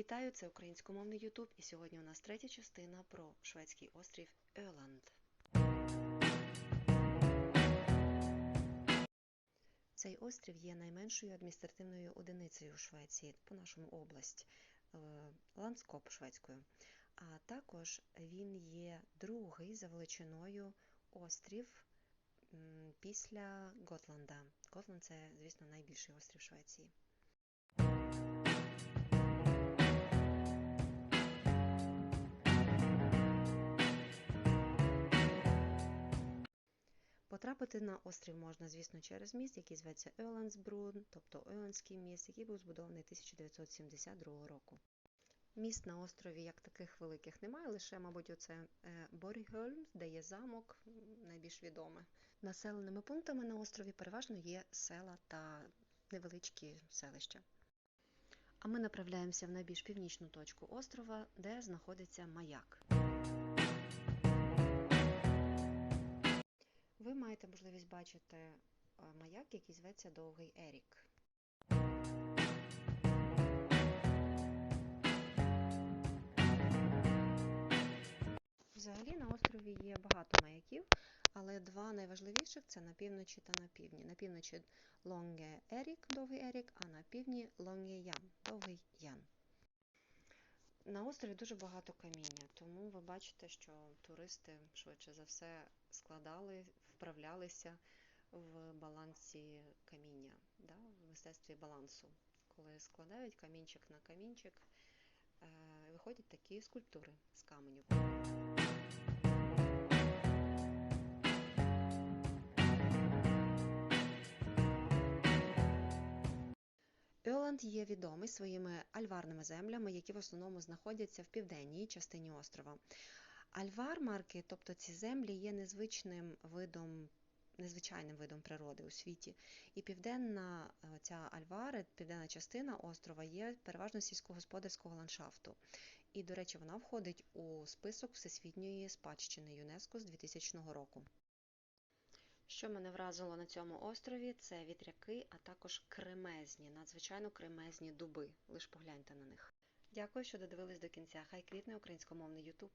Вітаю, це українськомовний Ютуб, і сьогодні у нас третя частина про шведський острів Öland. Цей острів є найменшою адміністративною одиницею у Швеції, по-нашому область, е, ландскоп шведською. А також він є другий за величиною острів після Готланда. Готланд це, звісно, найбільший острів Швеції. Потрапити на острів можна, звісно, через міст, який зветься Ölandsbron, тобто Оленський міст, який був збудований 1972 року. Міст на острові як таких великих немає, лише, мабуть, оце е, Боргholm, де є замок, найбільш відоме. Населеними пунктами на острові переважно є села та невеличкі селища. А ми направляємося в найбільш північну точку острова, де знаходиться маяк. Ви маєте можливість бачити е, маяк, який зветься Довгий Ерік. Взагалі на острові є багато маяків, але два найважливіших це на півночі та на півдні. На півночі Лонге Ерік, Довгий Ерік, а на півдні Лонге Ян, Довгий Ян. На острові дуже багато каміння, тому ви бачите, що туристи швидше за все складали, вправлялися в балансі каміння, да, в мистецтві балансу. Коли складають камінчик на камінчик, е, виходять такі скульптури з каменю. Öland є відомий своїми альварними землями, які в основному знаходяться в південній частині острова. Альвар-марки, тобто ці землі, є незвичним видом, незвичайним видом природи у світі. І південна е, ця альвари, південна частина острова є переважно сільськогосподарського ландшафту. І, до речі, вона входить у список Всесвітньої спадщини ЮНЕСКО з 2000 року. Що мене вразило на цьому острові, це вітряки, а також кремезні, надзвичайно кремезні дуби. Лиш погляньте на них. Дякую, що додивились до кінця. Хай квітне українськомовний Ютуб.